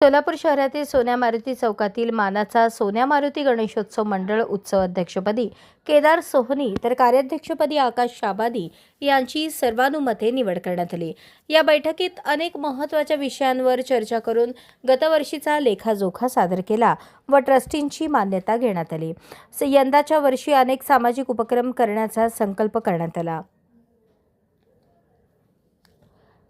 सोलापूर शहरातील सोन्या मारुती चौकातील मानाचा सोन्या मारुती गणेशोत्सव मंडळ उत्सव अध्यक्षपदी केदार सोहनी तर कार्याध्यक्षपदी आकाश शाबादी यांची सर्वानुमते निवड करण्यात आली. या बैठकीत अनेक महत्त्वाच्या विषयांवर चर्चा करून गतवर्षीचा लेखाजोखा सादर केला व ट्रस्टींची मान्यता घेण्यात आली. यंदाच्या वर्षी अनेक सामाजिक उपक्रम करण्याचा संकल्प करण्यात आला.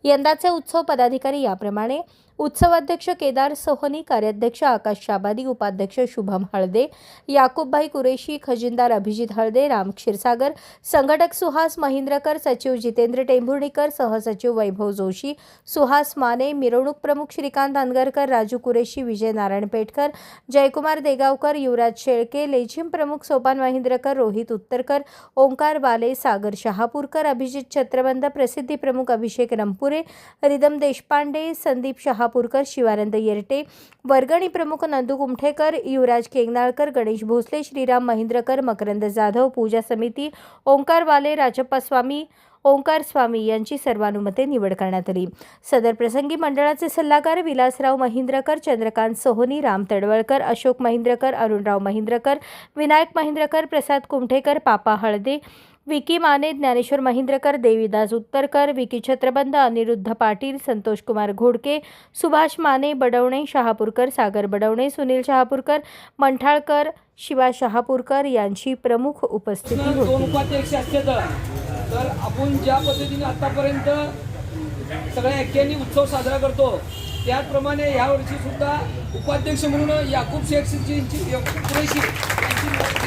यंदाचे उत्सव पदाधिकारी याप्रमाणे उत्सवाध्यक्ष केदार सोहनी कार्याध्यक्ष आकाश शाबादी उपाध्यक्ष शुभम हळदे याकूबभाई कुरेशी खजिनदार अभिजित हळदे राम क्षीरसागर संघटक सुहास महिंद्रकर सचिव जितेंद्र टेंभुर्णीकर सहसचिव वैभव जोशी सुहास माने मिरवणूक प्रमुख श्रीकांत अनगरकर राजू कुरेशी विजय नारायण पेटकर जयकुमार देगावकर युवराज शेळके लेझिम प्रमुख सोपान महिंद्रकर रोहित उत्तरकर ओंकार बाले सागर शहापूरकर अभिजित छत्रबंद प्रसिद्धी प्रमुख अभिषेक रंपुरे रिदम देशपांडे संदीप शहा शहापूरकर शिवानंद येरटे वर्गणी प्रमुख नंदू कुमठेकर युवराज केंगनाळकर गणेश भोसले श्रीराम महेंद्रकर मकरंद जाधव पूजा समिती ओंकार बाले राजप्पा स्वामी ओंकार स्वामी यांची सर्वानुमते निवड करण्यात आली. सदर प्रसंगी मंडळाचे सल्लागार विलासराव महिंद्रकर चंद्रकांत सोहनी राम तडवळकर अशोक महिंद्रकर अरुणराव महिंद्रकर विनायक महिंद्रकर प्रसाद कुमठेकर पापा हळदे विकी माने ज्ञानेश्वर महिंद्रकर देवीदास उत्तरकर विकी छत्रबंद अनिरुद्ध पाटील संतोष कुमार घोडके सुभाष माने बडवणे शहापूरकर सागर बडवणे सुनील शहापूरकर मंठाळकर शिवा शहापूरकर यांची प्रमुख उपस्थिती दोन उपाध्यक्ष असते तर तर आपण ज्या पद्धतीने आतापर्यंत सगळ्या एक्क्यांनी उत्सव साजरा करतो त्याचप्रमाणे यावर्षी सुद्धा उपाध्यक्ष म्हणून याकूब शेख यांची